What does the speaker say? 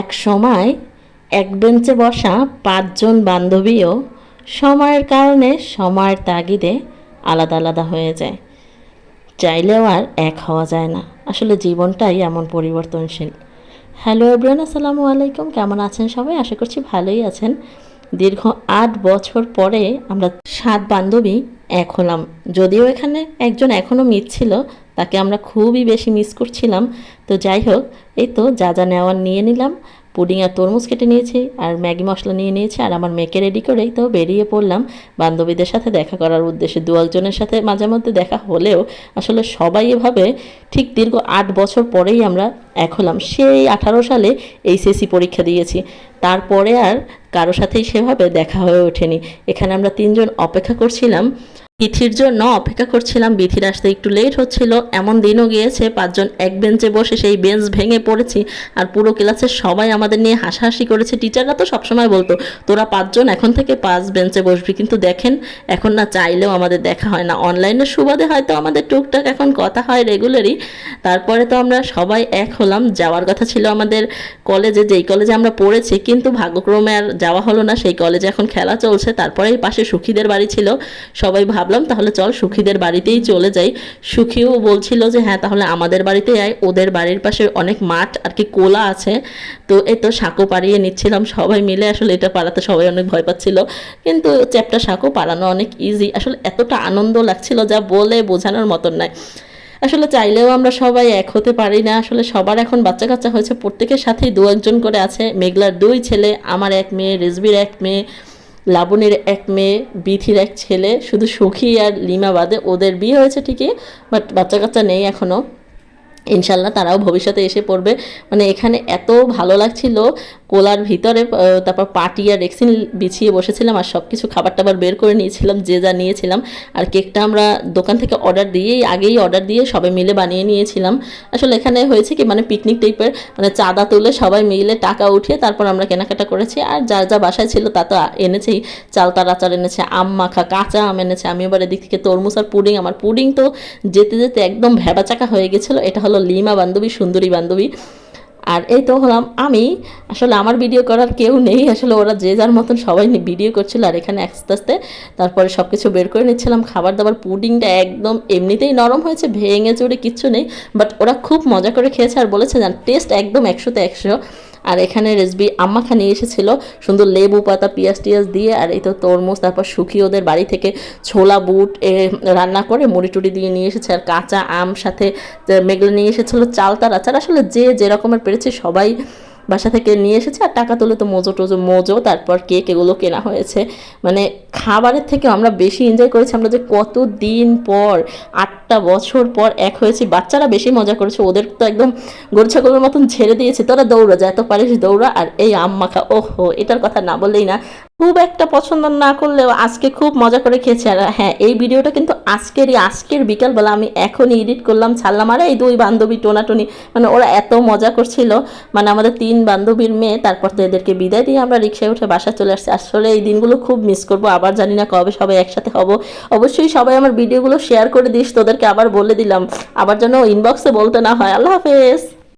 এক সময় এক বেঞ্চে বসা পাঁচজন বান্ধবীও সময়ের কারণে সময়ের তাগিদে আলাদা আলাদা হয়ে যায়। চাইলেও আর এক হওয়া যায় না। আসলে জীবনটাই এমন পরিবর্তনশীল। হ্যালো এভরিওয়ান আসসালামু আলাইকুম। কেমন আছেন সবাই? আশা করছি ভালোই আছেন। দীর্ঘ আট বছর পরে আমরা সাত বান্ধবী এক হলাম। যদিও এখানে একজন এখনও মিস ছিল, তাকে আমরা খুবই বেশি মিস করছিলাম। তো যাই হোক, এই তো যা যা নেওয়ার নিয়ে নিলাম। পুডিং আর তরমুজ কেটে নিয়েছি, আর ম্যাগি মশলা নিয়ে নিয়েছি, আর আমার মেয়েকে রেডি করেই তো বেরিয়ে পড়লাম। বান্ধবীদের সাথে দেখা করার উদ্দেশ্যে দু একজনের সাথে মাঝে মধ্যে দেখা হলেও আসলে সবাই এভাবে ঠিক দীর্ঘ আট বছর পরেই আমরা এক হলাম। সেই আঠারো সালে এইচএসসি পরীক্ষা দিয়েছি। তারপরে আর কারও সাথেই সেভাবে দেখা হয়ে ওঠেনি। এখানে আমরা তিনজন অপেক্ষা করছিলাম। বিথির জন্য অপেক্ষা করছিলাম। বিথির আসতে একটু লেট হচ্ছিল। এমন দিনও গিয়েছে, পাঁচজন এক বেঞ্চে বসে সেই বেঞ্চ ভেঙে পড়েছি আর পুরো ক্লাসের সবাই আমাদের নিয়ে হাসাহাসি করেছে। টিচাররা তো সবসময় বলতো, তোরা পাঁচজন এখন থেকে পাঁচ বেঞ্চে বসবি। কিন্তু দেখেন, এখন না চাইলেও আমাদের দেখা হয় না। অনলাইনের সুবাদে হয়তো আমাদের টুকটাক এখন কথা হয় রেগুলারই তারপরে তো আমরা সবাই এক হলাম। যাওয়ার কথা ছিল আমাদের কলেজে, যেই কলেজে আমরা পড়েছি, কিন্তু ভাগ্যক্রমে আর যাওয়া হলো না। সেই কলেজে এখন খেলা চলছে, তারপরেই পাশে সুখীদের বাড়ি ছিল। সবাই ভাবলাম, তাহলে চল সুখীদের বাড়িতেই চলে যাই। সুখীও বলছিল যে হ্যাঁ তাহলে আমাদের বাড়িতে আয়। ওদের বাড়ির পাশে অনেক মাঠ আর কি কোলা আছে। তো এই তো সাঁকো পাড়িয়ে নিচ্ছিলাম সবাই মিলে। আসলে এটা পাড়াতে সবাই অনেক ভয় পাচ্ছিল। কিন্তু চ্যাপটা সাঁকো পাড়ানো অনেক ইজি আসলে এতটা আনন্দ লাগছিল যা বলে বোঝানোর মতন নয়। আসলে চাইলেও আমরা সবাই এক হতে পারি না। আসলে সবার এখন বাচ্চা কাচ্চা হয়েছে। প্রত্যেকের সাথেই দু একজন করে আছে। মেঘলার দুই ছেলে, আমার এক মেয়ে রেজবির এক মেয়ে। লাবণীর এক মেয়ে, বিথির এক ছেলে, শুধু সুখী আর লিমা বাদে ওদের বিয়ে হয়েছে ঠিকই বাট বাচ্চা কাচ্চা নেই এখনও ইনশাল্লাহ তারাও ভবিষ্যতে এসে পড়বে। মানে এখানে এত ভালো লাগছিল, কোলার ভিতরে তারপর পাটি আর রেক্সিন বিছিয়ে বসেছিলাম আর সব কিছু খাবার টাবার বের করে নিয়েছিলাম, যে যা নিয়েছিলাম। আর কেকটা আমরা দোকান থেকে অর্ডার দিয়েই আগেই অর্ডার দিয়ে সবাই মিলে বানিয়ে নিয়েছিলাম। আসলে এখানে হয়েছে কি মানে পিকনিক টাইপের মানে চাঁদা তুলে সবাই মিলে টাকা উঠিয়ে তারপর আমরা কেনাকাটা করেছি। আর যার যা বাসায় ছিল তা তো এনেছেই চালতার আচার এনেছে, আম মাখা, কাঁচা আম এনেছে। আমি এবার এদিক থেকে তরমুজ আর পুডিং, আমার পুডিং তো যেতে যেতে একদম ভেবাচাকা হয়ে গেছিল, এটা হলো লিমা বান্ধবী, সুন্দরী বান্ধবী। আর এই তো হলাম আমি। আসলে আমার ভিডিও করার কেউ নেই। আসলে ওরা যে যার মতন সবাই ভিডিও করছিল আর এখানে আস্তে আস্তে তারপরে সব কিছু বের করে নিচ্ছিলাম। খাবার দাবার, পুডিংটা একদম এমনিতেই নরম হয়েছে, ভেঙে চড়ে কিচ্ছু নেই। বাট ওরা খুব মজা করে খেয়েছে আর বলেছে যান টেস্ট একদম একশোতে একশো। আর এখানে রেসবি আম্মাখা নিয়ে এসেছিল। সুন্দর লেবু পাতা পেঁয়াজ টিয়াজ দিয়ে আর এই তো তরমুজ তারপর শুকিয়ে ওদের বাড়ি থেকে ছোলা বুট এ, রান্না করে মুড়ি টুড়ি দিয়ে নিয়ে এসেছে। আর কাঁচা আম সাথে মেঘলা নিয়ে এসেছিল চাল তার আচার। আসলে যে যেরকমের পেরেছে সবাই বাসা থেকে নিয়ে এসেছে আর টাকা তুলে তো মোজো টোজো মোজো, তারপর কেক এগুলো কেনা হয়েছে। মানে খাবারের থেকে আমরা বেশি এনজয় করেছি, আমরা যে কত দিন পর, আটটা বছর পর এক হয়েছি, বাচ্চারা বেশি মজা করেছে, ওদের তো একদম গরু ছাগলের মতন ছেড়ে দিয়েছে, তোরা দৌড়া যা, এত পারিস দৌড়া। আর এই আম মাখা ওহো, এটার কথা না বললেই না। খুব একটা পছন্দ না করলেও আজকে খুব মজা করে খেয়েছি। আর হ্যাঁ এই ভিডিওটা কিন্তু আজকেরই, আজকের বিকালবেলা আমি এখনই এডিট করলাম ছাড়লাম। আর এই দুই বান্ধবী টোনাটুনি মানে ওরা এত মজা করছিল। মানে আমাদের তিন বান্ধবীর মেয়ে, তারপর তো এদেরকে বিদায় দিয়ে আমরা রিক্সায় উঠে বাসা চলে আসছি। আসলে এই দিনগুলো খুব মিস করব, আবার জানি না কবে সবাই একসাথে হব। অবশ্যই সবাই আমার ভিডিওগুলো শেয়ার করে দিস, তোদেরকে আবার বলে দিলাম। আবার যেন ইনবক্সে বলতে না হয়। আল্লাহ হাফেজ!